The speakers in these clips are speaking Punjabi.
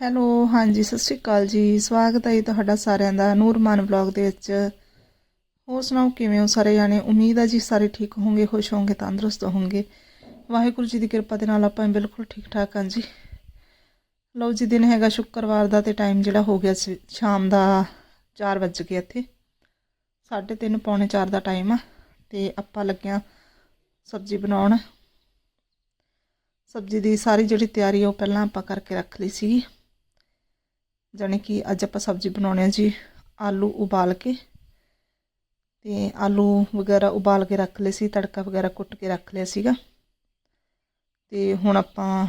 ਹੈਲੋ, ਹਾਂਜੀ, ਸਤਿ ਸ਼੍ਰੀ ਅਕਾਲ ਜੀ। ਸਵਾਗਤ ਹੈ ਜੀ ਤੁਹਾਡਾ ਸਾਰਿਆਂ ਦਾ ਨੂਰਮਾਨ ਵਲੌਗ ਦੇ ਵਿੱਚ। ਹੋਰ ਸੁਣਾਓ, ਕਿਵੇਂ ਹੋ ਸਾਰੇ ਜਾਣੇ? ਉਮੀਦ ਹੈ ਜੀ ਸਾਰੇ ਠੀਕ ਹੋਵੋਗੇ, ਖੁਸ਼ ਹੋਵੋਗੇ, ਤੰਦਰੁਸਤ ਹੋਵੋਗੇ। ਵਾਹਿਗੁਰੂ ਜੀ ਦੀ ਕਿਰਪਾ ਦੇ ਨਾਲ ਆਪਾਂ ਬਿਲਕੁਲ ਠੀਕ ਠਾਕ ਹਾਂ ਜੀ। ਲਓ ਜੀ, ਦਿਨ ਹੈਗਾ ਸ਼ੁੱਕਰਵਾਰ ਦਾ ਤੇ ਟਾਈਮ ਜਿਹੜਾ ਹੋ ਗਿਆ ਸੀ, ਸ਼ਾਮ ਦਾ 4 ਵਜ ਗਏ ਇੱਥੇ। 3:30 ਪੌਣੇ 4 ਦਾ ਟਾਈਮ ਆ। ਤੇ ਆਪਾਂ ਲੱਗਿਆ ਸਬਜ਼ੀ ਬਣਾਉਣ। ਸਬਜ਼ੀ ਦੀ ਸਾਰੀ ਜਿਹੜੀ ਤਿਆਰੀ ਆ, ਉਹ ਪਹਿਲਾਂ ਆਪਾਂ ਕਰਕੇ ਰੱਖ ਲਈ ਸੀ ਜਾਣੀ ਕਿ ਅੱਜ ਆਪਾਂ ਸਬਜ਼ੀ ਬਣਾਉਣੇ ਆ ਜੀ, ਆਲੂ ਉਬਾਲ ਕੇ ਤੇ ਆਲੂ ਵਗੈਰਾ ਉਬਾਲ ਕੇ ਰੱਖ ਲਏ ਸੀ, ਤੜਕਾ ਵਗੈਰਾ ਕੁੱਟ ਕੇ ਰੱਖ ਲਿਆ ਸੀਗਾ। ਤੇ ਹੁਣ ਆਪਾਂ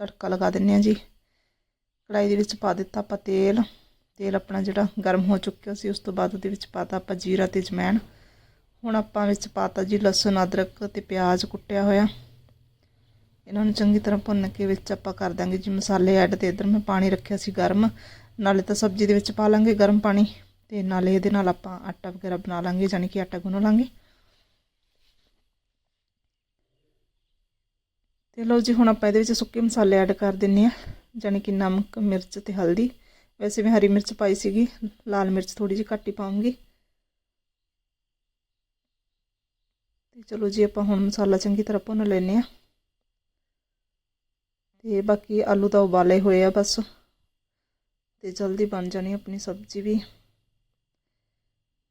ਤੜਕਾ ਲਗਾ ਦਿੰਨੇ ਆ ਜੀ। ਕੜਾਈ ਦੇ ਵਿੱਚ ਪਾ ਦਿੱਤਾ ਆਪਾਂ ਤੇਲ ਤੇਲ ਆਪਣਾ ਜਿਹੜਾ ਗਰਮ ਹੋ ਚੁੱਕਿਆ ਸੀ, ਉਸ ਤੋਂ ਬਾਅਦ ਉਹਦੇ ਵਿੱਚ ਪਾਤਾ ਆਪਾਂ ਜੀਰਾ ਤੇ ਜਮੈਣ ਹੁਣ ਆਪਾਂ ਵਿੱਚ ਪਾਤਾ ਜੀ ਲਸਣ, ਅਦਰਕ ਤੇ ਪਿਆਜ਼ ਕੁੱਟਿਆ ਹੋਇਆ। ਇਹਨਾਂ ਨੂੰ ਚੰਗੀ ਤਰ੍ਹਾਂ ਭੁੰਨ ਕੇ ਵਿੱਚ ਆਪਾਂ ਕਰ ਦਾਂਗੇ ਜੀ ਮਸਾਲੇ ਐਡ ਤੇ ਇਧਰ ਮੈਂ ਪਾਣੀ ਰੱਖਿਆ ਸੀ ਗਰਮ। ਨਾਲੇ ਤਾਂ ਸਬਜ਼ੀ ਦੇ ਵਿੱਚ ਪਾ ਲਾਂਗੇ ਗਰਮ ਪਾਣੀ ਤੇ ਨਾਲੇ ਇਹਦੇ ਨਾਲ ਆਪਾਂ ਆਟਾ ਵਗੈਰਾ ਬਣਾ ਲਾਂਗੇ ਯਾਨੀ ਕਿ ਆਟਾ ਗੁੰਨ ਲਾਂਗੇ। ਤੇ ਲਓ ਜੀ, ਹੁਣ ਆਪਾਂ ਇਹਦੇ ਵਿੱਚ ਸੁੱਕੇ ਮਸਾਲੇ ਐਡ ਕਰ ਦਿੰਨੇ ਆ ਯਾਨੀ ਕਿ ਨਮਕ, ਮਿਰਚ ਤੇ ਹਲਦੀ। ਵੈਸੇ ਮੈਂ ਹਰੀ ਮਿਰਚ ਪਾਈ ਸੀਗੀ, ਲਾਲ ਮਿਰਚ ਥੋੜੀ ਜਿਹੀ ਘੱਟ ਹੀ ਪਾਉਂਗੀ ਤੇ ਚਲੋ ਜੀ, ਆਪਾਂ ਹੁਣ ਮਸਾਲਾ ਚੰਗੀ ਤਰ੍ਹਾਂ ਭੁੰਨ ਲੈਨੇ ਆ। ਤੇ ਬਾਕੀ ਆਲੂ ਤਾਂ ਉਬਾਲੇ ਹੋਏ ਆ ਬਸ। ਤੇ ਜਲਦੀ ਬਣ ਜਾਣੀ ਆਪਣੀ ਸਬਜ਼ੀ ਵੀ।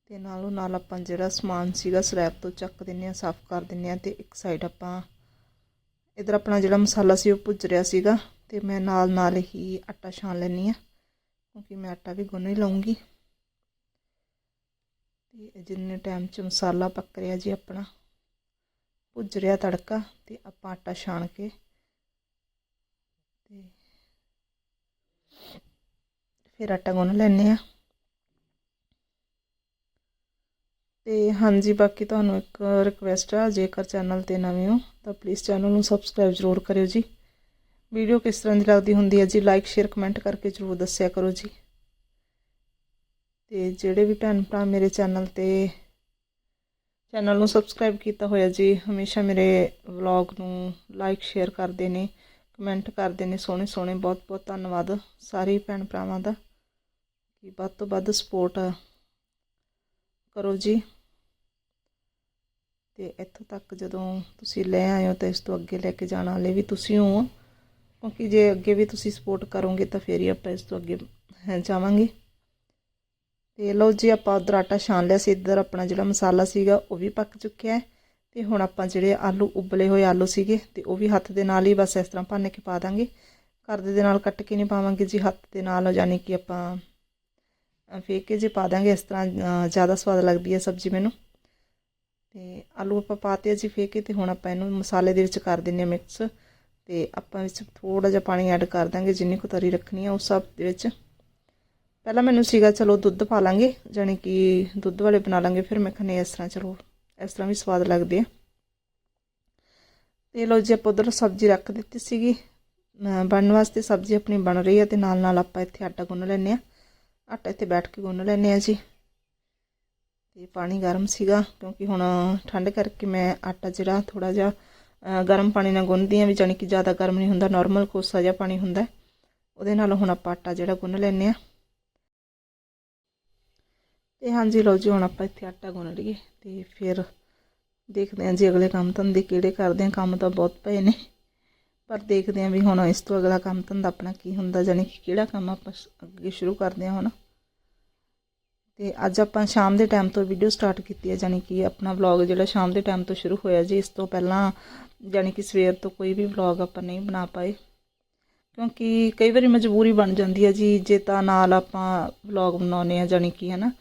ਤੇ ਨਾਲੋਂ ਨਾਲ ਆਪਾਂ ਜਿਹੜਾ ਸਮਾਨ ਸੀਗਾ ਸਲੈਬ ਤੋਂ ਚੱਕ ਦਿੰਨੇ ਆ ਸਾਫ਼ ਕਰ ਦਿੰਨੇ ਆ ਤੇ ਇੱਕ ਸਾਈਡ ਆਪਾਂ ਇਧਰ ਆਪਣਾ ਜਿਹੜਾ ਮਸਾਲਾ ਸੀ ਉਹ ਭੁੱਜ ਰਿਹਾ ਸੀਗਾ ਤੇ ਮੈਂ ਨਾਲ ਨਾਲ ਹੀ ਆਟਾ ਛਾਣ ਲੈਣੀ ਆ ਕਿਉਂਕਿ ਮੈਂ ਆਟਾ ਵੀ ਗੁੰਨ ਹੀ ਲਵਾਂਗੀ ਤੇ ਜਿੰਨੇ ਟਾਈਮ ਚ ਮਸਾਲਾ ਪੱਕ ਰਿਹਾ ਜੀ ਆਪਣਾ, ਭੁੱਜ ਰਿਹਾ ਤੜਕਾ ਤੇ ਆਪਾਂ ਆਟਾ ਛਾਣ ਕੇ ਤੇ ਫਿਰ ਆਟਾ ਗੁੰਨ ਲੈਣੇ ਆ ਤੇ ਹਾਂਜੀ, ਬਾਕੀ ਤੁਹਾਨੂੰ ਇੱਕ ਰਿਕਵੈਸਟ ਆ, ਜੇਕਰ ਚੈਨਲ ਤੇ ਨਵੇਂ ਹੋ, ਤਾਂ ਪਲੀਜ਼ ਚੈਨਲ ਨੂੰ ਸਬਸਕ੍ਰਾਈਬ ਜ਼ਰੂਰ ਕਰਿਓ ਜੀ। ਵੀਡੀਓ ਕਿਸ ਤਰ੍ਹਾਂ ਦੀ ਲੱਗਦੀ ਹੁੰਦੀ ਹੈ ਜੀ ਲਾਈਕ ਸ਼ੇਅਰ ਕਮੈਂਟ ਕਰਕੇ ਜ਼ਰੂਰ ਦੱਸਿਆ ਕਰੋ ਜੀ। ਤੇ ਜਿਹੜੇ ਵੀ ਭੈਣ ਭਰਾ ਮੇਰੇ ਚੈਨਲ ਤੇ ਚੈਨਲ ਨੂੰ ਸਬਸਕ੍ਰਾਈਬ ਕੀਤਾ ਹੋਇਆ ਜੀ, ਹਮੇਸ਼ਾ ਮੇਰੇ ਵਲੌਗ ਨੂੰ ਲਾਈਕ ਸ਼ੇਅਰ ਕਰਦੇ ਨੇ। ਕਮੈਂਟ ਕਰਦੇ ਨੇ ਸੋਹਣੇ ਸੋਹਣੇ, ਬਹੁਤ ਬਹੁਤ ਧੰਨਵਾਦ ਸਾਰੇ ਭੈਣ ਭਰਾਵਾਂ ਦਾ। ਕਿ ਵੱਧ ਤੋਂ ਵੱਧ ਸਪੋਰਟ ਕਰੋ ਜੀ। ਤੇ ਇੱਥੋਂ ਤੱਕ ਜਦੋਂ ਤੁਸੀਂ ਲੈ ਆਏ ਹੋ ਤਾਂ ਇਸ ਤੋਂ ਅੱਗੇ ਲੈ ਕੇ ਜਾਣ ਵਾਲੇ ਵੀ ਤੁਸੀਂ ਹੋ। ਕਿਉਂਕਿ ਜੇ ਅੱਗੇ ਵੀ ਤੁਸੀਂ ਸਪੋਰਟ ਕਰੋਗੇ ਤਾਂ ਫੇਰ ਹੀ ਆਪਾਂ ਇਸ ਤੋਂ ਅੱਗੇ ਜਾਵਾਂਗੇ। ਤੇ ਲਓ ਜੀ, ਆਪਾਂ ਉਧਰ ਆਟਾ ਛਾਣ ਲਿਆ ਸੀ। ਇੱਧਰ ਆਪਣਾ ਜਿਹੜਾ ਮਸਾਲਾ ਸੀਗਾ, ਉਹ ਵੀ ਪੱਕ ਚੁੱਕਿਆ ਹੈ। ਤੇ ਹੁਣ ਆਪਾਂ ਜਿਹੜੇ ਆਲੂ ਉਬਲੇ ਹੋਏ ਆਲੂ ਸੀਗੇ ਤੇ ਉਹ ਵੀ ਹੱਥ ਦੇ ਨਾਲ ਹੀ ਬਸ ਇਸ ਤਰ੍ਹਾਂ ਭੰਨ ਕੇ ਪਾ ਦਾਂਗੇ। ਕਰਦੇ ਦੇ ਨਾਲ ਕੱਟ ਕੇ ਨਹੀਂ ਪਾਵਾਂਗੇ ਜੀ, ਹੱਥ ਦੇ ਨਾਲ ਯਾਨੀ ਕਿ ਆਪਾਂ ਫੇਕ ਕੇ ਜੇ ਪਾ ਦਾਂਗੇ, ਇਸ ਤਰ੍ਹਾਂ ਜ਼ਿਆਦਾ ਸਵਾਦ ਲੱਗਦੀ ਹੈ ਸਬਜ਼ੀ ਮੈਨੂੰ। ਤੇ ਆਲੂ ਆਪਾਂ ਪਾਤੇ ਜੀ ਫੇਕ ਕੇ ਤੇ ਹੁਣ ਆਪਾਂ ਇਹਨੂੰ ਮਸਾਲੇ ਦੇ ਵਿੱਚ ਕਰ ਦਿੰਨੇ ਆ ਮਿਕਸ। ਤੇ ਆਪਾਂ ਵਿੱਚ ਥੋੜਾ ਜਿਹਾ ਪਾਣੀ ਐਡ ਕਰ ਦਾਂਗੇ ਜਿੰਨੀ ਕੁ ਤਰੀ ਰੱਖਣੀ ਆ ਉਸ ਸਭ ਦੇ ਵਿੱਚ। ਪਹਿਲਾਂ ਮੈਨੂੰ ਸੀਗਾ ਚਲੋ ਦੁੱਧ ਪਾ ਲਾਂਗੇ ਜਾਨੀ ਕਿ ਦੁੱਧ ਵਾਲੇ ਬਣਾ ਲਾਂਗੇ, ਫਿਰ ਮੈਂ ਖਨੇ ਇਸ ਤਰ੍ਹਾਂ ਚਲੋ ਇਸ ਤਰ੍ਹਾਂ ਵੀ ਸਵਾਦ ਲੱਗਦੇ ਆ। ਤੇ ਲੋ ਜੀ, ਆਪਾਂ ਉਧਰ ਸਬਜ਼ੀ ਰੱਖ ਦਿੱਤੀ ਸੀਗੀ। ਬਣਨ ਵਾਸਤੇ ਸਬਜ਼ੀ ਆਪਣੀ ਬਣ ਰਹੀ ਹੈ ਤੇ ਨਾਲ ਨਾਲ ਆਪਾਂ ਇੱਥੇ ਆਟਾ ਗੁੰਨ ਲੈਨੇ ਆ। ਆਟਾ ਇੱਥੇ ਬੈਠ ਕੇ ਗੁੰਨ ਲੈਨੇ ਆ ਜੀ। ਤੇ ਪਾਣੀ ਗਰਮ ਸੀਗਾ, ਕਿਉਂਕਿ ਹੁਣ ਠੰਡ ਕਰਕੇ ਮੈਂ ਆਟਾ ਜਿਹੜਾ ਥੋੜਾ ਜਿਹਾ ਗਰਮ ਪਾਣੀ ਨਾਲ ਗੁੰਨਦੀ ਆ, ਵੀ ਜਾਨੀ ਕਿ ਜ਼ਿਆਦਾ ਗਰਮ ਨਹੀਂ ਹੁੰਦਾ ਨਾਰਮਲ ਕੋਸਾ ਜਿਹਾ ਪਾਣੀ ਹੁੰਦਾ। ਉਹਦੇ ਨਾਲ ਹੁਣ ਆਪਾਂ ਆਟਾ ਜਿਹੜਾ ਗੁੰਨ ਲੈਨੇ ਆ। ਤੇ ਹਾਂਜੀ ਲਓ ਜੀ, ਹੁਣ ਆਪਾਂ ਇੱਥੇ ਆਟਾ ਗੁੰਨ ਲਈਏ ਤੇ ਫਿਰ ਦੇਖਦੇ ਹਾਂ ਜੀ ਅਗਲੇ ਕੰਮ ਧੰਦੇ ਕਿਹੜੇ ਕਰਦੇ ਹਾਂ। ਕੰਮ ਤਾਂ ਬਹੁਤ ਪਏ ਨੇ, ਪਰ ਦੇਖਦੇ ਹਾਂ ਵੀ ਹੁਣ ਇਸ ਤੋਂ ਅਗਲਾ ਕੰਮ ਧੰਦਾ ਆਪਣਾ ਕੀ ਹੁੰਦਾ ਜਾਨੀ ਕਿ ਕਿਹੜਾ ਕੰਮ ਆਪਾਂ ਅੱਗੇ ਸ਼ੁਰੂ ਕਰਦੇ ਹਾਂ ਹੁਣ। ਤੇ ਅੱਜ ਆਪਾਂ ਸ਼ਾਮ ਦੇ ਟਾਈਮ ਤੋਂ ਵੀਡੀਓ ਸਟਾਰਟ ਕੀਤੀ ਹੈ ਜਾਨੀ ਕਿ ਆਪਣਾ ਵਲੌਗ ਜਿਹੜਾ ਸ਼ਾਮ ਦੇ ਟਾਈਮ ਤੋਂ ਸ਼ੁਰੂ ਹੋਇਆ ਜੀ, ਇਸ ਤੋਂ ਪਹਿਲਾਂ ਜਾਨੀ ਕਿ ਸਵੇਰ ਤੋਂ ਕੋਈ ਵੀ ਵਲੌਗ ਆਪਾਂ ਨਹੀਂ ਬਣਾ ਪਾਏ। ਕਿਉਂਕਿ ਕਈ ਵਾਰੀ ਮਜਬੂਰੀ ਬਣ ਜਾਂਦੀ ਹੈ ਜੀ, ਜੇ ਤਾਂ ਨਾਲ ਆਪਾਂ ਵਲੌਗ ਬਣਾਉਨੇ ਆ ਜਾਨੀ ਕਿ ਹਨਾ।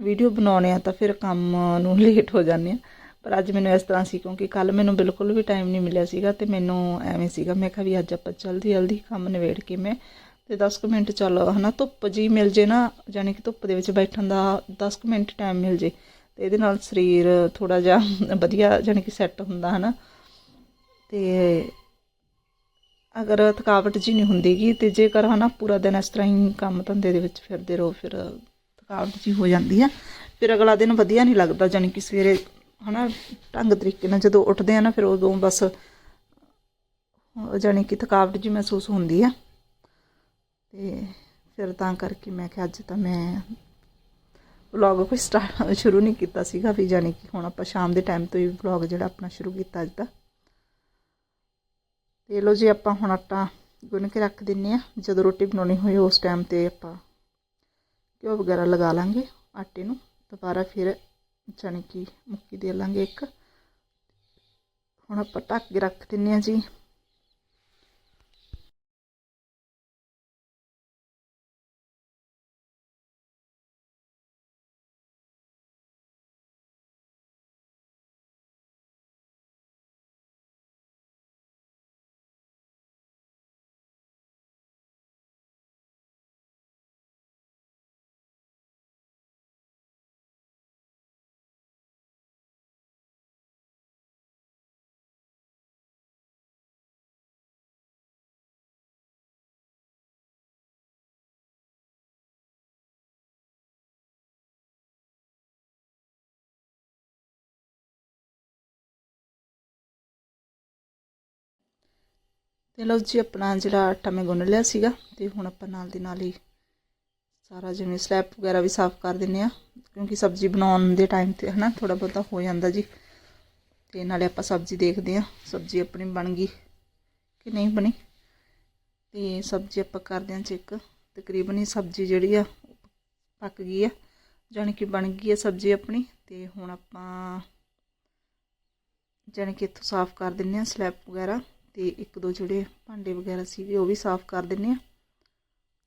ਵੀਡੀਓ ਬਣਾਉਣੇ ਆ ਤਾਂ ਫਿਰ ਕੰਮ ਨੂੰ ਲੇਟ ਹੋ ਜਾਂਦੇ ਆ। ਪਰ ਅੱਜ ਮੈਨੂੰ ਇਸ ਤਰ੍ਹਾਂ ਸੀ ਕਿਉਂਕਿ ਕੱਲ ਮੈਨੂੰ ਬਿਲਕੁਲ ਵੀ ਟਾਈਮ ਨਹੀਂ ਮਿਲਿਆ ਸੀਗਾ ਤੇ ਮੈਨੂੰ ਐਵੇਂ ਸੀਗਾ। ਮੈਂ ਕਿਹਾ ਵੀ ਅੱਜ ਆਪਾਂ ਜਲਦੀ ਜਲਦੀ ਕੰਮ ਨਿਬੇੜ ਕੇ ਮੈਂ ਤੇ 10 ਕੁ ਮਿੰਟ ਚੱਲ ਹਨਾ, ਧੁੱਪ ਜੀ ਮਿਲ ਜੇ ਨਾ ਯਾਨੀ ਕਿ ਧੁੱਪ ਦੇ ਵਿੱਚ ਬੈਠਣ ਦਾ 10 ਕੁ ਮਿੰਟ ਟਾਈਮ ਮਿਲ ਜੇ ਤੇ ਇਹਦੇ ਨਾਲ ਸਰੀਰ ਥੋੜਾ ਜਿਹਾ ਵਧੀਆ ਯਾਨੀ ਕਿ ਸੈੱਟ ਹੁੰਦਾ ਹਨਾ। ਤੇ ਅਗਰ ਥਕਾਵਟ ਜੀ ਨਹੀਂ ਹੁੰਦੀਗੀ ਤੇ ਜੇਕਰ ਹਨਾ ਪੂਰਾ ਦਿਨ ਇਸ ਤਰ੍ਹਾਂ ਹੀ ਕੰਮ ਧੰਦੇ ਦੇ ਵਿੱਚ ਫਿਰਦੇ ਰਹੋ, ਫਿਰ ਥਕਾਵਟ ਜੀ ਹੋ ਜਾਂਦੀ ਆ। ਫਿਰ ਅਗਲਾ ਦਿਨ ਵਧੀਆ ਨਹੀਂ ਲੱਗਦਾ ਜਾਨੀ ਕਿ ਸਵੇਰੇ ਹਨਾ, ਢੰਗ ਤਰੀਕੇ ਨਾਲ ਜਦੋਂ ਉੱਠਦੇ ਆ ਨਾ, ਫਿਰ ਉਦੋਂ ਬਸ ਜਾਨੀ ਕਿ ਥਕਾਵਟ ਜੀ ਮਹਿਸੂਸ ਹੁੰਦੀ ਆ। ਤੇ ਫਿਰ ਤਾਂ ਕਰਕੇ ਮੈਂ ਕਿਹਾ, ਅੱਜ ਤਾਂ ਮੈਂ ਵਲੌਗ ਕੋਈ ਸਟਾਰਟ ਸ਼ੁਰੂ ਨਹੀਂ ਕੀਤਾ ਸੀਗਾ ਵੀ ਜਾਨੀ ਕਿ ਹੁਣ ਆਪਾਂ ਸ਼ਾਮ ਦੇ ਟਾਈਮ ਤੋਂ ਹੀ ਵਲੌਗ ਜਿਹੜਾ ਆਪਣਾ ਸ਼ੁਰੂ ਕੀਤਾ ਅੱਜ ਦਾ ਤੇ ਲੋ ਜੀ, ਆਪਾਂ ਹੁਣ ਆਟਾ ਗੁੰਨ ਕੇ ਰੱਖ ਦਿੰਨੇ ਆ। ਜਦੋਂ ਰੋਟੀ ਬਣਾਉਣੀ ਹੋਏ, ਉਸ ਟਾਈਮ ਤੇ ਆਪਾਂ ਘਿਓ ਵਗੈਰਾ ਲਗਾ ਲਾਂਗੇ ਆਟੇ ਨੂੰ। ਦੁਬਾਰਾ ਫਿਰ ਚਣਕੀ ਮੁੱਕੀ ਦੇ ਲਾਂਗੇ ਇੱਕ। ਹੁਣ ਆਪਾਂ ਢੱਕ ਕੇ ਰੱਖ ਦਿੰਨੇ ਆ ਜੀ। ਤੇ ਲਓ ਜੀ, ਆਪਣਾ ਜਿਹੜਾ ਆਟਾ ਮੈਂ ਗੁੰਨ ਲਿਆ ਸੀਗਾ ਤੇ ਹੁਣ ਆਪਾਂ ਨਾਲ ਦੀ ਨਾਲ ਹੀ ਸਾਰਾ ਜਿਵੇਂ ਸਲੈਬ ਵਗੈਰਾ ਵੀ ਸਾਫ਼ ਕਰ ਦਿੰਨੇ ਆ ਕਿਉਂਕਿ ਸਬਜ਼ੀ ਬਣਾਉਣ ਦੇ ਟਾਈਮ ਤੇ ਹਨਾ ਥੋੜਾ ਬਹੁਤਾ ਹੋ ਜਾਂਦਾ ਜੀ। ਤੇ ਨਾਲੇ ਆਪਾਂ ਸਬਜ਼ੀ ਦੇਖਦੇ ਆ ਸਬਜ਼ੀ ਆਪਣੀ ਬਣ ਗਈ ਕਿ ਨਹੀਂ ਬਣੀ। ਤੇ ਸਬਜ਼ੀ ਆਪਾਂ ਕਰਦੇ ਆ ਚੈੱਕ ਤਕਰੀਬਨ ਹੀ ਸਬਜ਼ੀ ਜਿਹੜੀ ਆ, ਪੱਕ ਗਈ ਆ, ਜਾਣੀ ਕਿ ਬਣ ਗਈ ਆ ਸਬਜ਼ੀ ਆਪਣੀ। ਤੇ ਹੁਣ ਆਪਾਂ ਜਾਣੀ ਕਿ ਇੱਥੋਂ ਸਾਫ਼ ਕਰ ਦਿੰਨੇ ਆ ਸਲੈਬ ਵਗੈਰਾ। ਤੇ ਇੱਕ ਦੋ ਜਿਹੜੇ ਭਾਂਡੇ ਵਗੈਰਾ ਸੀਗੇ ਉਹ ਵੀ ਸਾਫ਼ ਕਰ ਦਿੰਨੇ ਆ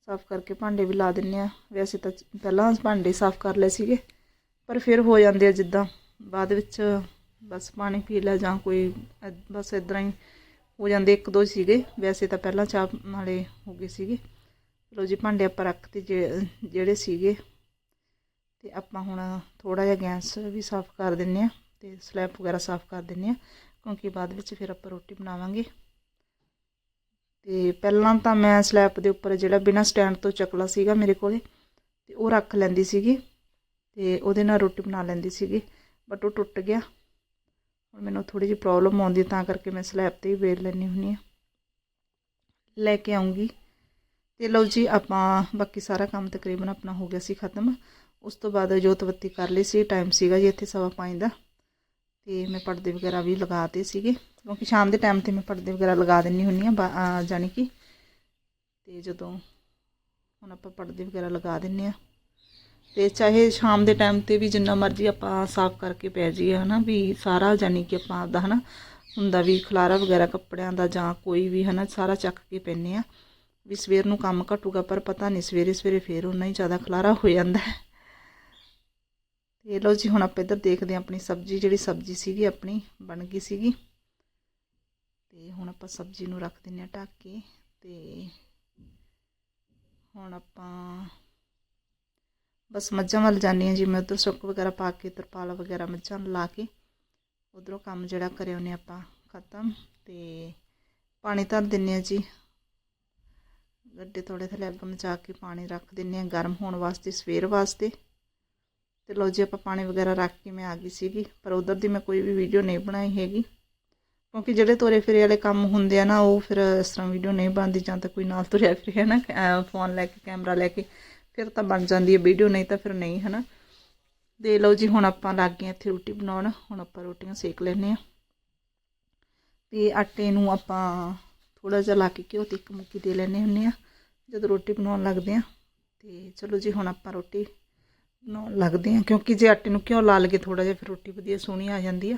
ਸਾਫ਼ ਕਰਕੇ ਭਾਂਡੇ ਵੀ ਲਾ ਦਿੰਨੇ ਆ ਵੈਸੇ ਤਾਂ ਪਹਿਲਾਂ ਭਾਂਡੇ ਸਾਫ਼ ਕਰ ਲਏ ਸੀਗੇ, ਪਰ ਫਿਰ ਹੋ ਜਾਂਦੇ ਆ ਜਿੱਦਾਂ ਬਾਅਦ ਵਿੱਚ ਬਸ ਪਾਣੀ ਪੀ ਲਿਆ ਜਾਂ ਕੋਈ ਬਸ ਇਦਾਂ ਹੀ ਹੋ ਜਾਂਦੇ ਇੱਕ ਦੋ ਸੀਗੇ। ਵੈਸੇ ਤਾਂ ਪਹਿਲਾਂ ਚਾਹ ਨਾਲੇ ਹੋ ਗਏ ਸੀਗੇ। ਲੋ ਜੀ, ਭਾਂਡੇ ਆਪਾਂ ਰੱਖਤੇ ਜੇ- ਜਿਹੜੇ ਸੀਗੇ ਤੇ ਆਪਾਂ ਹੁਣ ਥੋੜਾ ਜਿਹਾ ਗੈਸ ਵੀ ਸਾਫ਼ ਕਰ ਦਿੰਨੇ ਆ ਤੇ ਸਲੈਬ ਵਗੈਰਾ ਸਾਫ਼ ਕਰ ਦਿੰਨੇ ਆ ਕਿਉਂਕਿ ਬਾਅਦ ਵਿੱਚ ਫਿਰ ਆਪਾਂ ਰੋਟੀ ਬਣਾਵਾਂਗੇ। ਤੇ ਪਹਿਲਾਂ ਤਾਂ ਮੈਂ ਸਲੈਬ ਦੇ ਉੱਪਰ ਜਿਹੜਾ ਬਿਨਾ ਸਟੈਂਡ ਤੋਂ ਚੱਕਲਾ ਸੀਗਾ ਮੇਰੇ ਕੋਲੇ, ਤੇ ਉਹ ਰੱਖ ਲੈਂਦੀ ਸੀਗੀ, ਤੇ ਉਹਦੇ ਨਾਲ ਰੋਟੀ ਬਣਾ ਲੈਂਦੀ ਸੀਗੀ ਬਟ ਉਹ ਟੁੱਟ ਗਿਆ। ਹੁਣ ਮੈਨੂੰ ਥੋੜੀ ਜਿਹੀ ਪ੍ਰੋਬਲਮ ਆਉਂਦੀ, ਤਾਂ ਕਰਕੇ ਮੈਂ ਸਲੈਬ ਤੇ ਹੀ ਵੇਲ ਲੈਣੀ ਹੁੰਨੀ ਆ ਲੈ ਕੇ ਆਉਂਗੀ। ਤੇ ਲਓ ਜੀ, ਆਪਾਂ ਬਾਕੀ ਸਾਰਾ ਕੰਮ ਤਕਰੀਬਨ ਆਪਣਾ ਹੋ ਗਿਆ ਸੀ ਖਤਮ। ਉਸ ਤੋਂ ਬਾਅਦ ਜੋਤ ਬੱਤੀ ਕਰ ਲਈ ਸੀ ਟਾਈਮ ਸੀਗਾ ਜੀ ਇੱਥੇ ਸਵਾ ਪੰਜ ਦਾ। ਤੇ ਮੈਂ ਪਰਦੇ ਵਗੈਰਾ ਵੀ ਲਗਾਤੇ ਸੀਗੇ। ਕਿਉਂਕਿ ਸ਼ਾਮ ਦੇ ਟਾਈਮ ਤੇ ਮੈਂ ਪਰਦੇ ਵਗੈਰਾ ਲਗਾ ਦਿੰਨੀ ਹੁੰਨੀ ਆ ਜਾਨੀ ਕਿ। ਤੇ ਜਦੋਂ ਹੁਣ ਆਪਾਂ ਪਰਦੇ ਵਗੈਰਾ ਲਗਾ ਦਿੰਨੇ ਆ। ਤੇ ਚਾਹੇ ਸ਼ਾਮ ਦੇ ਟਾਈਮ ਤੇ ਵੀ ਜਿੰਨਾ ਮਰਜ਼ੀ ਆਪਾਂ ਸਾਫ਼ ਕਰਕੇ ਪੈ ਜਾਈਏ, ਹਨਾ, ਵੀ ਸਾਰਾ ਜਾਨੀ ਕਿ ਆਪਾਂ ਆਪਦਾ, ਹਨਾ, ਹੁੰਦਾ ਵੀ ਖਲਾਰਾ ਵਗੈਰਾ ਕੱਪੜਿਆਂ ਦਾ ਜਾਂ ਕੋਈ ਵੀ, ਹਨਾ, ਸਾਰਾ ਚੱਕ ਕੇ ਪੈਨੇ ਆ। ਵੀ ਸਵੇਰ ਨੂੰ ਕੰਮ ਘਟੂਗਾ, ਪਰ ਪਤਾ ਨਹੀਂ ਸਵੇਰੇ ਸਵੇਰੇ ਫੇਰ ਉਨਾ ਹੀ ਜ਼ਿਆਦਾ ਖਲਾਰਾ ਹੋ ਜਾਂਦਾ ਹੈ। ਤੇ ਲਓ ਜੀ, ਹੁਣ ਆਪਾਂ ਇੱਧਰ ਦੇਖਦੇ ਹਾਂ ਆਪਣੀ ਸਬਜ਼ੀ, ਜਿਹੜੀ ਸਬਜ਼ੀ ਸੀਗੀ, ਆਪਣੀ ਬਣ ਗਈ ਸੀਗੀ। ਤੇ ਹੁਣ ਆਪਾਂ ਸਬਜ਼ੀ ਨੂੰ ਰੱਖ ਦਿੰਨੇ ਆ ਢੱਕ ਕੇ ਤੇ ਹੁਣ ਆਪਾਂ ਬਸ ਮੱਝਾਂ ਵੱਲ ਜਾਂਦੀ ਹਾਂ ਜੀ। ਮੈਂ ਉੱਧਰ ਸੁੱਕ ਵਗੈਰਾ ਪਾ ਕੇ ਤਰਪਾਲ ਵਗੈਰਾ ਮੱਝਾਂ ਨੂੰ ਲਾ ਕੇ, ਉਧਰੋਂ ਕੰਮ ਜਿਹੜਾ ਕਰਿਆ ਉਹਨੇ ਆਪਾਂ ਖਤਮ। ਤੇ ਪਾਣੀ ਧਰ ਦਿੰਨੇ ਆ ਜੀ। ਗੱਡੇ ਥੋੜੇ ਥੱਲੇ ਅੱਗ ਮਚਾ ਕੇ ਪਾਣੀ ਰੱਖ ਦਿੰਨੇ ਆ ਗਰਮ ਹੋਣ ਵਾਸਤੇ, ਸਵੇਰ ਵਾਸਤੇ। ਤੇ ਲੋ ਜੀ ਆਪਾਂ ਪਾਣੀ ਵਗੈਰਾ ਰੱਖ ਕੇ ਮੈਂ ਆ ਗਈ ਸੀਗੀ, ਪਰ ਉਧਰ ਦੀ ਮੈਂ ਕੋਈ ਵੀ ਵੀਡੀਓ ਨਹੀਂ ਬਣਾਈ ਹੈਗੀ। ਕਿਉਂਕਿ ਜਿਹੜੇ ਤੋਰੇ ਫਿਰੇ ਵਾਲੇ ਕੰਮ ਹੁੰਦੇ ਆ ਨਾ, ਉਹ ਫਿਰ ਇਸ ਤਰ੍ਹਾਂ ਵੀਡੀਓ ਨਹੀਂ ਬਣਦੀ ਜਾਂ ਤਾਂ ਕੋਈ ਨਾਲ ਤੁਰਿਆ ਫਿਰੇ ਨਾ ਫੋਨ ਲੈ ਕੇ ਕੈਮਰਾ ਲੈ ਕੇ, ਫਿਰ ਤਾਂ ਬਣ ਜਾਂਦੀ ਹੈ ਵੀਡੀਓ ਨਹੀਂ ਤਾਂ ਫਿਰ ਨਹੀਂ, ਹਨਾ। ਦੇ ਲਓ ਜੀ ਹੁਣ ਆਪਾਂ ਲੱਗ ਗਏ ਇੱਥੇ ਰੋਟੀ ਬਣਾਉਣ, ਹੁਣ ਆਪਾਂ ਰੋਟੀਆਂ ਸੇਕ ਲੈਨੇ ਆ ਤੇ ਆਟੇ ਨੂੰ ਆਪਾਂ ਥੋੜਾ ਜਿਹਾ ਲਾ ਕੇ ਘਿਓ ਤੇ ਇੱਕ ਮੁੱਕੀ ਦੇ ਲੈਨੇ ਹੁੰਨੇ ਆ ਜਦੋਂ ਰੋਟੀ ਬਣਾਉਣ ਲੱਗਦੇ ਆ ਤੇ ਚਲੋ ਜੀ ਹੁਣ ਆਪਾਂ ਰੋਟੀ ਲੱਗਦੇ ਆ ਕਿਉਂਕਿ ਜੇ ਆਟੇ ਨੂੰ ਘਿਓ ਲਾ ਲਗੇ ਥੋੜਾ ਜਿਹਾ, ਫਿਰ ਰੋਟੀ ਵਧੀਆ ਸੋਹਣੀ ਆ ਜਾਂਦੀ ਆ।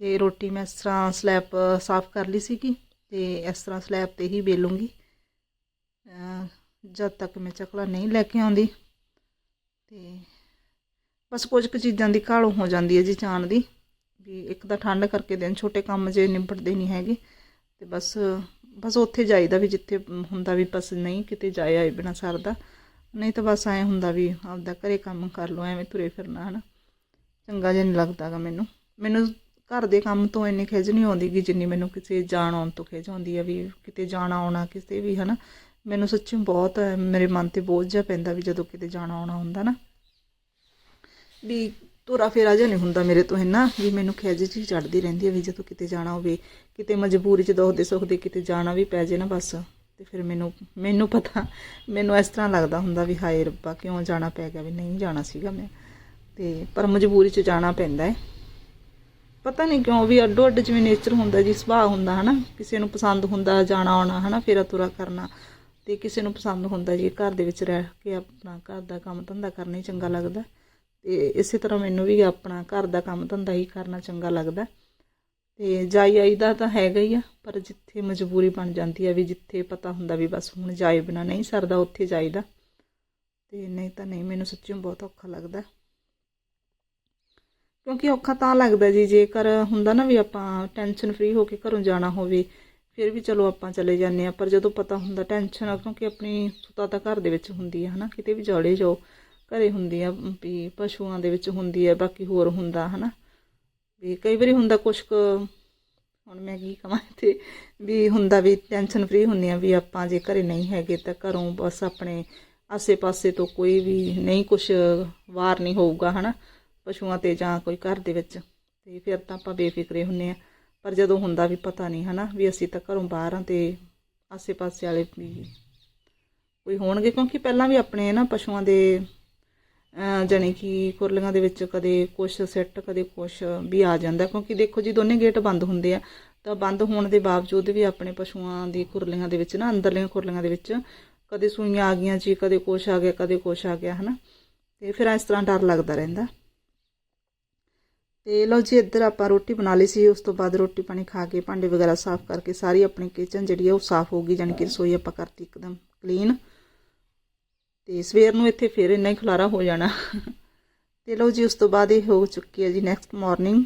ਤੇ ਰੋਟੀ ਮੈਂ ਇਸ ਤਰ੍ਹਾਂ ਸਲੈਬ ਸਾਫ਼ ਕਰ ਲਈ ਸੀਗੀ ਤੇ ਇਸ ਤਰ੍ਹਾਂ ਸਲੈਬ ਤੇ ਹੀ ਵੇਲੂੰਗੀ। ਜਦ ਤੱਕ ਮੈਂ ਚਕਲਾ ਨਹੀਂ ਲੈ ਕੇ ਆਉਂਦੀ, ਤੇ ਬਸ ਕੁਝ ਕੁ ਚੀਜ਼ਾਂ ਦੀ ਘਾਲੋ ਹੋ ਜਾਂਦੀ ਹੈ ਜੀ ਚਾਣ ਦੀ, ਵੀ ਇੱਕ ਤਾਂ ਠੰਡ ਕਰਕੇ ਦਿਨ ਛੋਟੇ ਕੰਮ ਜੇ ਨਿਬੜਦੇ ਨਹੀਂ ਹੈਗੇ, ਤੇ ਬਸ ਬਸ ਉੱਥੇ ਜਾਈਦਾ ਵੀ ਜਿੱਥੇ ਹੁੰਦਾ ਵੀ ਬਸ ਨਹੀਂ ਕਿਤੇ ਜਾਇਆ ਆਏ ਬਿਨਾ ਸਰਦਾ। ਨਹੀਂ ਤਾਂ ਬਸ ਐ ਹੁੰਦਾ ਵੀ ਆਪਦਾ ਘਰੇ ਕੰਮ ਕਰ ਲਓ ਐਵੇਂ ਤੁਰੇ ਫਿਰਨਾ, ਹਨਾ। ਚੰਗਾ ਜਿਹਾ ਨਹੀਂ ਲੱਗਦਾਗਾ ਮੈਨੂੰ। ਮੈਨੂੰ ਘਰ ਦੇ ਕੰਮ ਤੋਂ ਇੰਨੀ ਖਿਜ ਨਹੀਂ ਆਉਂਦੀ ਕਿ ਜਿੰਨੀ ਮੈਨੂੰ ਕਿਸੇ ਜਾਣ ਆਉਣ ਤੋਂ ਖਿਜ ਆਉਂਦੀ ਆ ਵੀ ਕਿਤੇ ਜਾਣਾ ਆਉਣਾ ਕਿਸੇ ਵੀ, ਹਨਾ। ਮੈਨੂੰ ਸੱਚੀ ਬਹੁਤ ਮੇਰੇ ਮਨ ਤੇ ਬੋਝ ਜਿਹਾ ਪੈਂਦਾ ਵੀ ਜਦੋਂ ਕਿਤੇ ਜਾਣਾ ਆਉਣਾ ਹੁੰਦਾ ਨਾ। ਵੀ ਤੁਰਾ ਫੇਰਾ ਜਿਹਾ ਨਹੀਂ ਹੁੰਦਾ ਮੇਰੇ ਤੋਂ ਇੰਨਾ, ਵੀ ਮੈਨੂੰ ਖਿਜ ਜੀ ਚੜਦੀ ਰਹਿੰਦੀ ਹੈ ਵੀ ਜਦੋਂ ਕਿਤੇ ਜਾਣਾ ਹੋਵੇ, ਕਿਤੇ ਮਜਬੂਰੀ ਚ ਦੁੱਖ ਸੁਖਦੇ ਕਿਤੇ ਜਾਣਾ ਵੀ ਪੈ ਜੇ ਨਾ ਬਸ। ਤੇ ਫਿਰ ਮੈਨੂੰ ਮੈਨੂੰ ਪਤਾ, ਮੈਨੂੰ ਇਸ ਤਰ੍ਹਾਂ ਲੱਗਦਾ ਹੁੰਦਾ ਵੀ ਹਾਏ ਰੱਬਾ, ਕਿਉਂ ਜਾਣਾ ਪੈ ਗਿਆ ਵੀ ਨਹੀਂ ਜਾਣਾ ਸੀਗਾ ਮੈਂ। ਤੇ ਪਰ ਮਜਬੂਰੀ 'ਚ ਜਾਣਾ ਪੈਂਦਾ ਹੈ। ਪਤਾ ਨਹੀਂ ਕਿਉਂ ਵੀ ਅੱਡੋ ਅੱਡ ਜਿਵੇਂ ਨੇਚਰ ਹੁੰਦਾ ਜੀ ਸੁਭਾਅ ਹੁੰਦਾ, ਹਨਾ, ਕਿਸੇ ਨੂੰ ਪਸੰਦ ਹੁੰਦਾ ਜਾਣਾ ਆਉਣਾ, ਹਨਾ, ਫੇਰਾ ਤੁਰਾ ਕਰਨਾ, ਤੇ ਕਿਸੇ ਨੂੰ ਪਸੰਦ ਹੁੰਦਾ ਜੀ ਘਰ ਦੇ ਵਿੱਚ ਰਹਿ ਕੇ ਆਪਣਾ ਘਰ ਦਾ ਕੰਮ ਧੰਦਾ ਕਰਨਾ ਹੀ ਚੰਗਾ ਲੱਗਦਾ। ਤੇ ਇਸੇ ਤਰ੍ਹਾਂ ਮੈਨੂੰ ਵੀ ਆਪਣਾ ਘਰ ਦਾ ਕੰਮ ਧੰਦਾ ਹੀ ਕਰਨਾ ਚੰਗਾ ਲੱਗਦਾ। ਤੇ ਜਾਈ ਆਈ ਦਾ ਤਾਂ ਹੈਗਾ ਹੀ ਆ, ਪਰ ਜਿੱਥੇ ਮਜਬੂਰੀ ਬਣ ਜਾਂਦੀ ਆ ਵੀ ਜਿੱਥੇ ਪਤਾ ਹੁੰਦਾ ਵੀ ਬਸ ਹੁਣ ਜਾਏ ਬਿਨਾ ਨਹੀਂ ਸਰਦਾ, ਉੱਥੇ ਜਾਈਦਾ ਤੇ ਨਹੀਂ ਤਾਂ ਨਹੀਂ, ਮੈਨੂੰ ਸੱਚੀਓ ਬਹੁਤ ਔਖਾ ਲੱਗਦਾ। ਕਿਉਂਕਿ ਔਖਾ ਤਾਂ ਲੱਗਦਾ ਜੀ, ਜੇਕਰ ਹੁੰਦਾ ਨਾ ਵੀ ਆਪਾਂ ਟੈਨਸ਼ਨ ਫ੍ਰੀ ਹੋ ਕੇ ਘਰੋਂ ਜਾਣਾ ਹੋਵੇ, ਫਿਰ ਵੀ ਚਲੋ ਆਪਾਂ ਚਲੇ ਜਾਂਦੇ ਆ ਪਰ ਜਦੋਂ ਪਤਾ ਹੁੰਦਾ ਟੈਨਸ਼ਨ ਆ, ਕਿਉਂਕਿ ਆਪਣੀ ਸੁਤਾ ਤਾਂ ਘਰ ਦੇ ਵਿੱਚ ਹੁੰਦੀ ਹੈ ਹਨਾ? ਕਿਤੇ ਵੀ ਜੜੇ ਜਾਓ, ਘਰੇ ਹੁੰਦੀ ਆ ਵੀ ਪਸ਼ੂਆਂ ਦੇ ਵਿੱਚ ਹੁੰਦੀ ਹੈ ਬਾਕੀ ਹੋਰ ਹੁੰਦਾ, ਹਨਾ? ਵੀ ਕਈ ਵਾਰੀ ਹੁੰਦਾ ਕੁਛ ਕੁ, ਹੁਣ ਮੈਂ ਕੀ ਕਹਾਂ ਤੇ ਵੀ ਹੁੰਦਾ ਵੀ ਟੈਨਸ਼ਨ ਫ੍ਰੀ ਹੁੰਦੀ ਆ ਵੀ ਆਪਾਂ ਜੇ ਘਰੇ ਨਹੀਂ ਹੈਗੇ ਤਾਂ ਘਰੋਂ ਬਸ ਆਪਣੇ ਆਸੇ-ਪਾਸੇ ਤੋਂ ਕੋਈ ਵੀ ਨਹੀਂ ਕੁਛ ਵਾਰ ਨਹੀਂ ਹੋਊਗਾ, ਹਨਾ, ਪਸ਼ੂਆਂ ਤੇ ਜਾਂ ਕੋਈ ਘਰ ਦੇ ਵਿੱਚ। ਤੇ ਫਿਰ ਤਾਂ ਆਪਾਂ ਬੇਫਿਕਰੇ ਹੁੰਨੇ ਆ ਪਰ ਜਦੋਂ ਹੁੰਦਾ ਵੀ ਪਤਾ ਨਹੀਂ, ਹਨਾ, ਵੀ ਅਸੀਂ ਤਾਂ ਘਰੋਂ ਬਾਹਰ ਆ ਤੇ ਆਸੇ-ਪਾਸੇ ਵਾਲੇ ਵੀ ਕੋਈ ਹੋਣਗੇ, ਕਿਉਂਕਿ ਪਹਿਲਾਂ ਵੀ ਆਪਣੇ ਨਾ ਪਸ਼ੂਆਂ ਦੇ ਅਹ ਜਾਣੀ ਕਿ ਕੁਰਲੀਆਂ ਦੇ ਵਿੱਚ ਕਦੇ ਕੁਛ ਸਿੱਟ ਕਦੇ ਕੁਛ ਵੀ ਆ ਜਾਂਦਾ ਕਿਉਂਕਿ ਦੇਖੋ ਜੀ, ਦੋਨੇ ਗੇਟ ਬੰਦ ਹੁੰਦੇ ਆ। ਤਾਂ ਬੰਦ ਹੋਣ ਦੇ ਬਾਵਜੂਦ ਵੀ ਆਪਣੇ ਪਸ਼ੂਆਂ ਦੀ ਕੁਰਲੀਆਂ ਦੇ ਵਿੱਚ ਨਾ, ਅੰਦਰਲੀਆਂ ਕੁਰਲੀਆਂ ਦੇ ਵਿੱਚ ਕਦੇ ਸੂਈਆਂ ਆ ਗਈਆਂ ਜੀ, ਕਦੇ ਕੁਛ ਆ ਗਿਆ, ਕਦੇ ਕੁਛ ਆ ਗਿਆ, ਹਨਾ। ਤੇ ਫਿਰ ਇਸ ਤਰ੍ਹਾਂ ਡਰ ਲੱਗਦਾ ਰਹਿੰਦਾ। ਤੇ ਲਓ ਜੀ, ਇੱਧਰ ਆਪਾਂ ਰੋਟੀ ਬਣਾ ਲਈ ਸੀ। ਉਸ ਤੋਂ ਬਾਅਦ ਰੋਟੀ ਪਾਣੀ ਖਾ ਕੇ ਭਾਂਡੇ ਵਗੈਰਾ ਸਾਫ਼ ਕਰਕੇ ਸਾਰੀ ਆਪਣੀ ਕਿਚਨ ਜਿਹੜੀ ਆ ਉਹ ਸਾਫ਼ ਹੋ ਗਈ। ਜਾਣੀ ਕਿ ਰਸੋਈ ਆਪਾਂ ਕਰਤੀ ਇੱਕਦਮ ਕਲੀਨ ਤੇ ਸਵੇਰ ਨੂੰ ਇੱਥੇ ਫੇਰ ਇੰਨਾ ਹੀ ਖਲਾਰਾ ਹੋ ਜਾਣਾ। ਤੇ ਲਓ ਜੀ, ਉਸ ਤੋਂ ਬਾਅਦ ਇਹ ਹੋ ਚੁੱਕੀ ਹੈ ਜੀ ਨੈਕਸਟ ਮਾਰਨਿੰਗ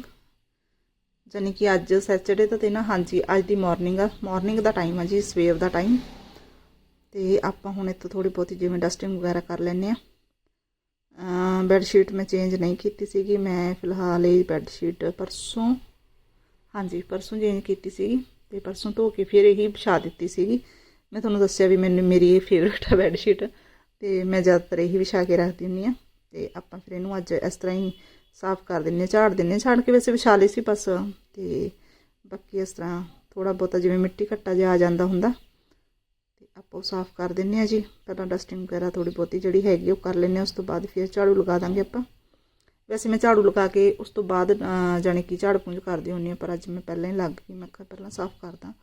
ਜਾਣੀ ਕਿ ਅੱਜ ਸੈਚਰਡੇ ਤਾਂ ਤੇ ਨਾ ਹਾਂਜੀ, ਅੱਜ ਦੀ ਮਾਰਨਿੰਗ ਆ। ਮਾਰਨਿੰਗ ਦਾ ਟਾਈਮ ਆ ਜੀ, ਸਵੇਰ ਦਾ ਟਾਈਮ ਤੇ ਆਪਾਂ ਹੁਣ ਇੱਥੋਂ ਥੋੜੀ ਬਹੁਤੀ ਜਿਵੇਂ ਡਸਟਿੰਗ ਵਗੈਰਾ ਕਰ ਲੈਂਦੇ ਆ ਬੈੱਡ ਸ਼ੀਟ ਮੈਂ ਚੇਂਜ ਨਹੀਂ ਕੀਤੀ ਸੀਗੀ। ਮੈਂ ਫਿਲਹਾਲ ਇਹ ਬੈੱਡ ਸ਼ੀਟ ਪਰਸੋਂ, ਹਾਂਜੀ, ਪਰਸੋਂ ਚੇਂਜ ਕੀਤੀ ਸੀਗੀ ਤੇ ਪਰਸੋਂ ਧੋ ਕੇ ਫਿਰ ਇਹੀ ਵਿਛਾ ਦਿੱਤੀ ਸੀਗੀ। ਮੈਂ ਤੁਹਾਨੂੰ ਦੱਸਿਆ ਵੀ ਮੈਨੂੰ ਮੇਰੀ ਇਹ ਫੇਵਰਟ ਹੈ ਬੈੱਡ ਸ਼ੀਟ ਤੇ ਮੈਂ ਜ਼ਿਆਦਾਤਰ ਇਹੀ ਵਿਛਾ ਕੇ ਰੱਖਦੀ ਹੁੰਦੀ ਆ ਤੇ ਆਪਾਂ ਫਿਰ ਇਹਨੂੰ ਅੱਜ ਇਸ ਤਰ੍ਹਾਂ ਹੀ ਸਾਫ਼ ਕਰ ਦਿੰਨੇ ਝਾੜ ਦਿੰਨੇ ਝਾੜ ਕੇ ਵੈਸੇ ਵਿਛਾ ਲਈ ਸੀ ਬਸ ਤੇ ਬਾਕੀ ਇਸ ਤਰ੍ਹਾਂ ਥੋੜਾ ਬਹੁਤਾ ਜਿਵੇਂ ਮਿੱਟੀ ਘੱਟਾ ਜਿਹਾ ਆ ਜਾਂਦਾ ਹੁੰਦਾ ਤੇ ਆਪਾਂ ਉਹ ਸਾਫ਼ ਕਰ ਦਿੰਨੇ ਆ ਜੀ। ਪਹਿਲਾਂ ਡਸਟਿੰਗ ਵਗੈਰਾ ਥੋੜੀ ਬਹੁਤੀ ਜਿਹੜੀ ਹੈਗੀ ਉਹ ਕਰ ਲੈਂਦੇ ਆ ਉਸ ਤੋਂ ਬਾਅਦ ਫਿਰ ਝਾੜੂ ਲਗਾ ਦਾਂਗੇ ਆਪਾਂ। ਵੈਸੇ ਮੈਂ ਝਾੜੂ ਲਗਾ ਕੇ ਉਸ ਤੋਂ ਬਾਅਦ ਅਹ, ਜਾਣੀ ਕਿ ਝਾੜ ਪੂੰਝ ਕਰਦੀ ਹੁੰਦੀ ਆ ਪਰ ਅੱਜ ਮੈਂ ਪਹਿਲਾਂ ਹੀ ਲੱਗ ਗਈ ਮੈਂ ਕਿਹਾ ਪਹਿਲਾਂ ਸਾਫ਼ ਕਰਦਾ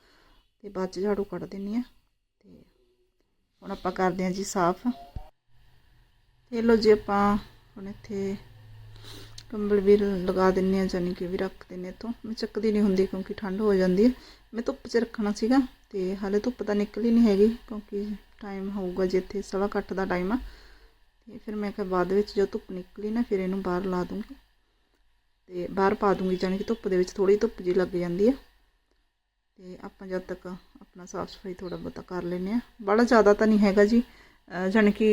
ਤੇ ਬਾਅਦ ਚ ਝਾੜੂ ਕੱਢ ਦਿੰਨੀ ਆ ਹੁਣ ਆਪਾਂ ਕਰਦੇ ਹਾਂ ਜੀ ਸਾਫ਼। ਤੇ ਲੋ ਜੀ ਆਪਾਂ ਹੁਣ ਇੱਥੇ ਕੰਬਲ ਵੀ ਲਗਾ ਦਿੰਨੇ ਆ ਜਾਨੀ ਕਿ ਵੀ ਰੱਖ ਦਿੰਨੇ ਇੱਥੋਂ। ਮੈਂ ਚੱਕਦੀ ਨਹੀਂ ਹੁੰਦੀ ਕਿਉਂਕਿ ਠੰਡ ਹੋ ਜਾਂਦੀ ਹੈ। ਮੈਂ ਧੁੱਪ 'ਚ ਰੱਖਣਾ ਸੀਗਾ ਤੇ ਹਾਲੇ ਧੁੱਪ ਤਾਂ ਨਿਕਲੀ ਨਹੀਂ ਹੈਗੀ ਕਿਉਂਕਿ ਟਾਈਮ ਹੋਊਗਾ ਜਿੱਥੇ ਸਵਾ ਕੱਟ ਦਾ ਟਾਈਮ ਆ। ਤੇ ਫਿਰ ਮੈਂ ਕਿਹਾ ਬਾਅਦ ਵਿੱਚ ਜਦੋਂ ਧੁੱਪ ਨਿਕਲੀ ਨਾ ਫਿਰ ਇਹਨੂੰ ਬਾਹਰ ਲਾ ਦੂੰਗੀ। ਤੇ ਬਾਹਰ ਪਾ ਦੂੰਗੀ ਜਾਨੀ ਕਿ ਧੁੱਪ ਦੇ ਵਿੱਚ ਥੋੜੀ ਧੁੱਪ ਜੀ ਲੱਗ ਜਾਂਦੀ ਆ। ਤੇ ਆਪਾਂ ਜਦ ਤੱਕ ਆਪਣਾ ਸਾਫ਼ ਸਫ਼ਾਈ ਥੋੜਾ ਬਹੁਤਾ ਕਰ ਲੈਨੇ ਆ ਬੜਾ ਜ਼ਿਆਦਾ ਤਾਂ ਨਹੀਂ ਹੈਗਾ ਜੀ। ਅਹ ਜਾਣੀ ਕਿ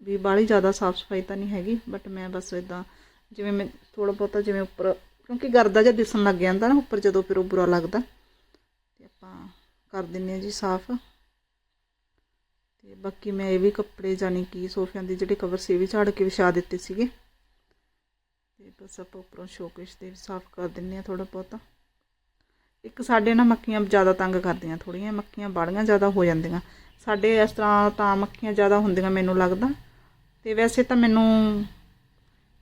ਵੀ ਬਾਹਲੀ ਜ਼ਿਆਦਾ ਸਾਫ਼ ਸਫ਼ਾਈ ਤਾਂ ਨਹੀਂ ਹੈਗੀ ਬਟ ਮੈਂ ਬਸ ਇਦਾਂ ਜਿਵੇਂ ਮੈਂ ਥੋੜਾ ਬਹੁਤਾ ਜਿਵੇਂ ਉੱਪਰ, ਕਿਉਂਕਿ ਗਰਦਾ ਜਿਹਾ ਦਿਸਣ ਲੱਗ ਜਾਂਦਾ ਨਾ ਉੱਪਰ ਜਦੋਂ ਫਿਰ ਉਹ ਬੁਰਾ ਲੱਗਦਾ। ਤੇ ਆਪਾਂ ਕਰ ਦਿੰਨੇ ਆ ਜੀ ਸਾਫ਼। ਤੇ ਬਾਕੀ ਮੈਂ ਇਹ ਵੀ ਕੱਪੜੇ ਜਾਨੀ ਕਿ ਸੋਫਿਆਂ ਦੇ ਜਿਹੜੇ ਕਵਰ ਸੀ ਇਹ ਵੀ ਝਾੜ ਕੇ ਵਿਛਾ ਦਿੱਤੇ ਸੀਗੇ। ਤੇ ਬਸ ਆਪਾਂ ਉੱਪਰੋਂ ਸ਼ੋਕੇਸ਼ 'ਤੇ ਵੀ ਸਾਫ਼ ਕਰ ਦਿੰਨੇ ਆ ਥੋੜਾ ਬਹੁਤਾ। ਇੱਕ ਸਾਡੇ ਨਾ ਮੱਖੀਆਂ ਜ਼ਿਆਦਾ ਤੰਗ ਕਰਦੀਆਂ ਥੋੜੀਆਂ ਮੱਖੀਆਂ ਬਾੜੀਆਂ ਜ਼ਿਆਦਾ ਹੋ ਜਾਂਦੀਆਂ। ਸਾਡੇ ਇਸ ਤਰ੍ਹਾਂ ਤਾਂ ਮੱਖੀਆਂ ਜ਼ਿਆਦਾ ਹੁੰਦੀਆਂ ਮੈਨੂੰ ਲੱਗਦਾ। ਤੇ ਵੈਸੇ ਤਾਂ ਮੈਨੂੰ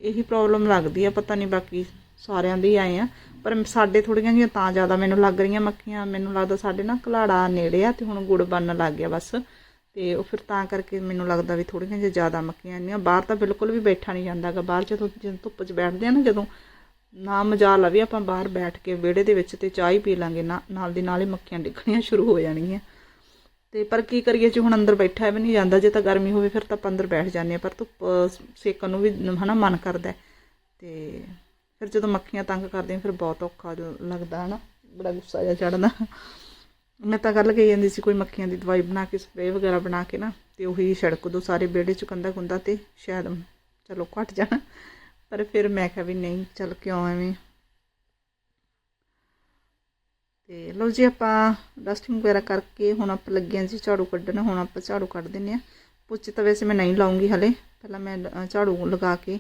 ਇਹੀ ਪ੍ਰੋਬਲਮ ਲੱਗਦੀ ਆ, ਪਤਾ ਨਹੀਂ ਬਾਕੀ ਸਾਰਿਆਂ ਦੀ ਆਏ ਆ। ਪਰ ਸਾਡੇ ਥੋੜੀਆਂ ਜਿਹੀਆਂ ਤਾਂ ਜ਼ਿਆਦਾ ਮੈਨੂੰ ਲੱਗ ਰਹੀਆਂ ਮੱਖੀਆਂ ਮੈਨੂੰ ਲੱਗਦਾ ਸਾਡੇ ਨਾ ਘਲਾੜਾ ਨੇੜੇ ਆ ਤੇ ਹੁਣ ਗੁੜ ਬਣਨ ਲੱਗ ਗਿਆ ਬਸ। ਤੇ ਉਹ ਫਿਰ ਤਾਂ ਕਰਕੇ ਮੈਨੂੰ ਲੱਗਦਾ ਵੀ ਥੋੜੀਆਂ ਜਿਹੀਆਂ ਜ਼ਿਆਦਾ ਮੱਖੀਆਂ ਇੰਨੀਆਂ। ਬਾਹਰ ਤਾਂ ਬਿਲਕੁਲ ਵੀ ਬੈਠਾ ਨਹੀਂ ਜਾਂਦਾਗਾ। ਬਾਹਰ ਜਦੋਂ ਜਦੋਂ ਧੁੱਪ 'ਚ ਬੈਠਦੇ ਆ ਨਾ ਜਦੋਂ ਨਾ ਮਜ਼ਾ ਆ ਆਪਾਂ ਬਾਹਰ ਬੈਠ ਕੇ ਵਿਹੜੇ ਦੇ ਵਿੱਚ ਤੇ ਚਾਹ ਹੀ ਪੀ ਲਾਂਗੇ। ਨਾ, ਨਾਲ ਦੀ ਨਾਲ ਹੀ ਮੱਖੀਆਂ ਡਿੱਗਣੀਆਂ ਸ਼ੁਰੂ ਹੋ ਜਾਣਗੀਆਂ। ਤੇ ਪਰ ਕੀ ਕਰੀਏ, ਜੀ ਹੁਣ ਅੰਦਰ ਬੈਠਾ ਵੀ ਨਹੀਂ ਜਾਂਦਾ, ਜੇ ਤਾਂ ਗਰਮੀ ਹੋਵੇ, ਫਿਰ ਤਾਂ ਆਪਾਂ ਅੰਦਰ ਬੈਠ ਜਾਂਦੇ ਆ ਪਰ ਧੁੱਪ ਸੇਕਣ ਨੂੰ ਵੀ ਹਨਾ, ਮਨ ਕਰਦਾ ਹੈ। ਤੇ ਫਿਰ ਜਦੋਂ ਮੱਖੀਆਂ ਤੰਗ ਕਰਦੀਆਂ ਫਿਰ ਬਹੁਤ ਔਖਾ ਜਿਹਾ ਲੱਗਦਾ, ਹਨਾ, ਬੜਾ ਗੁੱਸਾ ਜਿਹਾ ਚੜਦਾ ਮੈਂ ਤਾਂ ਗੱਲ ਕਹੀ ਜਾਂਦੀ ਸੀ, ਕੋਈ ਮੱਖੀਆਂ ਦੀ ਦਵਾਈ ਬਣਾ ਕੇ, ਸਪਰੇਅ ਵਗੈਰਾ ਬਣਾ ਕੇ ਨਾ, ਤੇ ਉਹੀ ਛੜਕ ਦੋ ਸਾਰੇ ਵਿਹੜੇ ਚ ਕੰਦਾ ਕੁੰਦਾ ਤੇ, ਸ਼ਾਇਦ, ਚਲੋ ਘਟ ਜਾਣਾ। ਪਰ ਫਿਰ ਮੈਂ ਕਿਹਾ ਵੀ ਨਹੀਂ, ਚੱਲ ਕਿਉਂ ਐਵੇਂ? ਤੇ ਲਓ ਜੀ ਆਪਾਂ ਡਸਟਿੰਗ ਵਗੈਰਾ ਕਰਕੇ ਹੁਣ ਆਪਾਂ ਲੱਗੇ ਹਾਂ ਜੀ ਝਾੜੂ ਕੱਢਣ, ਹੁਣ ਆਪਾਂ ਝਾੜੂ ਕੱਢ ਦਿੰਨੇ ਆ ਪੁੱਛ ਤਾਂ ਵੈਸੇ ਮੈਂ ਨਹੀਂ ਲਾਉਂਗੀ ਹਲੇ, ਪਹਿਲਾਂ ਮੈਂ ਝਾੜੂ ਲਗਾ ਕੇ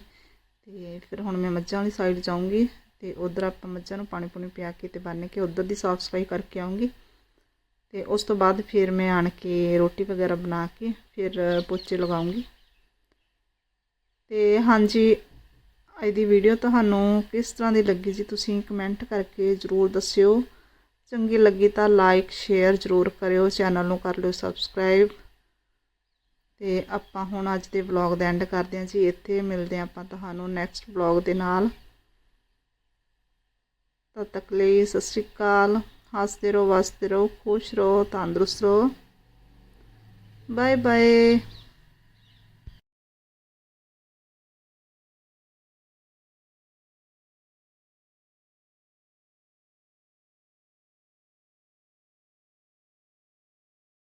ਤੇ ਫਿਰ ਹੁਣ ਮੈਂ ਮੱਝਾਂ ਵਾਲੀ ਸਾਈਡ ਜਾਊਂਗੀ ਤੇ ਉਧਰ ਆਪਾਂ ਮੱਝਾਂ ਨੂੰ ਪਾਣੀ ਪੂਣੀ ਪਿਆ ਕੇ ਤੇ ਬੰਨ ਕੇ ਉਧਰ ਦੀ ਸਾਫ਼ ਸਫ਼ਾਈ ਕਰਕੇ ਆਉਂਗੀ ਤੇ ਉਸ ਤੋਂ ਬਾਅਦ ਫਿਰ ਮੈਂ ਆਣ ਕੇ ਰੋਟੀ ਵਗੈਰਾ ਬਣਾ ਕੇ ਫਿਰ ਪੋਚੇ ਲਗਾਉਂਗੀ ਤੇ ਹਾਂਜੀ ਅੱਜ ਦੀ ਵੀਡੀਓ ਤੁਹਾਨੂੰ ਕਿਸ ਤਰ੍ਹਾਂ ਦੀ ਲੱਗੀ ਜੀ ਤੁਸੀਂ ਕਮੈਂਟ ਕਰਕੇ ਜ਼ਰੂਰ ਦੱਸਿਓ। ਚੰਗੀ ਲੱਗੀ ਤਾਂ ਲਾਈਕ ਸ਼ੇਅਰ ਜ਼ਰੂਰ ਕਰਿਓ ਚੈਨਲ ਨੂੰ ਕਰ ਲਿਓ ਸਬਸਕ੍ਰਾਈਬ ਤੇ ਆਪਾਂ ਹੁਣ ਅੱਜ ਦੇ ਵਲੌਗ ਦਾ ਐਂਡ ਕਰਦੇ ਹਾਂ ਜੀ। ਇੱਥੇ ਮਿਲਦੇ ਹਾਂ ਆਪਾਂ ਤੁਹਾਨੂੰ ਨੈਕਸਟ ਵਲੌਗ ਦੇ ਨਾਲ। ਤਦ ਤੱਕ ਲਈ ਸਤਿ ਸ਼੍ਰੀ ਅਕਾਲ। ਹੱਸਦੇ ਰਹੋ, ਵਸਦੇ ਰਹੋ, ਖੁਸ਼ ਰਹੋ, ਤੰਦਰੁਸਤ ਰਹੋ। Bye bye